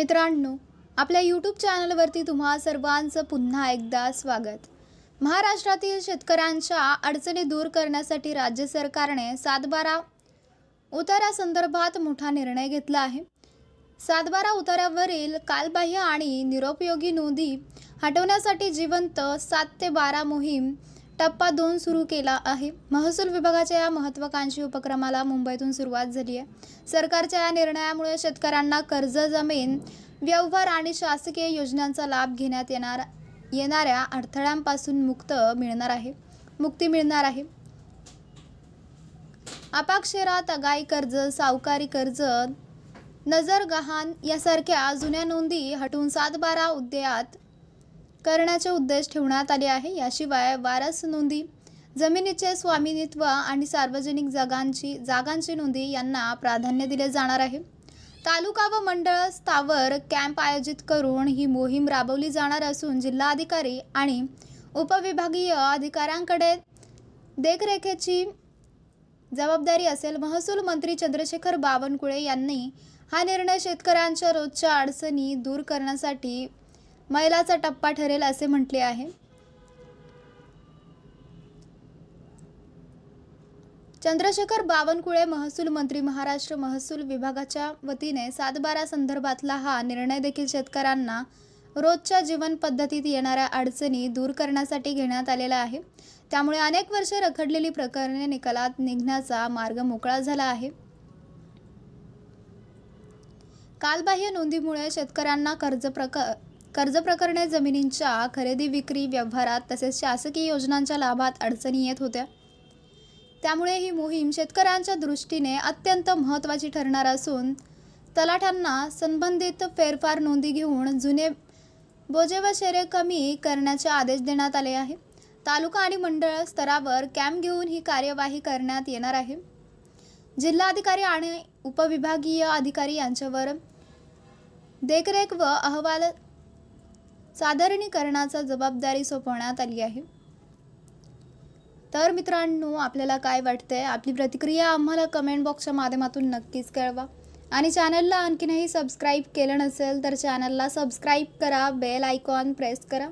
मित्रांनो आपल्या यूट्यूब चॅनलवरती तुम्हा सर्वांचं पुन्हा एकदा स्वागत. महाराष्ट्रातील शेतकऱ्यांच्या अडचणी दूर करण्यासाठी राज्य सरकारने सातबारा उतारासंदर्भात मोठा निर्णय घेतला आहे. सातबारा उतारावरील कालबाह्य आणि निरोपयोगी नोंदी हटवण्यासाठी जिवंत सात ते बारा मोहीम टप्पा दोन सुरू केला आहे. महसूल विभागाच्या या महत्त्वाकांक्षी उपक्रमाला मुंबईतून सुरुवात झाली आहे. सरकारच्या या निर्णयामुळे शेतकऱ्यांना कर्ज जमीन व्यवहार आणि शासकीय योजनांचा लाभ घेण्यात येणार येणाऱ्या अडथळ्यांपासून मुक्त मिळणार आहे. मुक्ती मिळणार आहे. अपाक्षरात तगाई कर्ज सावकारी कर्ज नजर गहाण यासारख्या जुन्या नोंदी हटवून सात बारा उद्यात करण्याचे उद्देश ठेवण्यात आले आहे. याशिवाय वारस नोंदी जमिनीचे स्वामिनित्व आणि सार्वजनिक जागांची जागांची नोंदी यांना प्राधान्य दिले जाणार आहे. तालुका व मंडळ स्तरावर कॅम्प आयोजित करून ही मोहीम राबवली जाणार असून जिल्हाधिकारी आणि उपविभागीय अधिकाऱ्यांकडे देखरेखीची जबाबदारी असेल. महसूल मंत्री चंद्रशेखर बावनकुळे यांनी हा निर्णय शेतकऱ्यांच्या रोजच्या अडचणी दूर करण्यासाठी मैलाचा टप्पा ठरेल असे म्हटले आहे. चंद्रशेखर बावनकुळे महसूल मंत्री महाराष्ट्र महसूल विभागाच्या वतीने सातबारा संदर्भातला हा निर्णय देखील शेतकऱ्यांना रोजच्या जीवन पद्धतीत येणाऱ्या अडचणी दूर करण्यासाठी घेण्यात आलेला आहे. त्यामुळे अनेक वर्ष रखडलेली प्रकरणे निकालात निघण्याचा मार्ग मोकळा झाला आहे. कालबाह्य नोंदीमुळे शेतकऱ्यांना कर्ज प्रक कर्ज प्रकरणे जमिनींच्या खरेदी विक्री व्यवहारात तसेच शासकीय योजनांच्या लाभात अडचणी येत होत्या. त्यामुळे ही मोहीम शेतकऱ्यांच्या दृष्टीने अत्यंत महत्त्वाची ठरणार असून तलाठ्यांना संबंधित फेरफार नोंदी घेऊन जुने बोजे व शेरे कमी करण्याचे आदेश देण्यात आले आहे. तालुका आणि मंडळ स्तरावर कॅम्प घेऊन ही कार्यवाही करण्यात येणार आहे. जिल्हाधिकारी आणि उपविभागीय अधिकारी यांच्यावर देखरेख व अहवाल सादरीकरणाचा जबाबदारी सोपवण्यात आली आहे. तर मित्रांनो आपल्याला काय वाटतंय? आपली प्रतिक्रिया आम्हाला कमेंट बॉक्सच्या माध्यमातून नक्कीच कळवा. आणि चॅनलला आणखीनही सबस्क्राईब केलं नसेल तर चॅनलला सबस्क्राईब करा बेल आयकॉन प्रेस करा.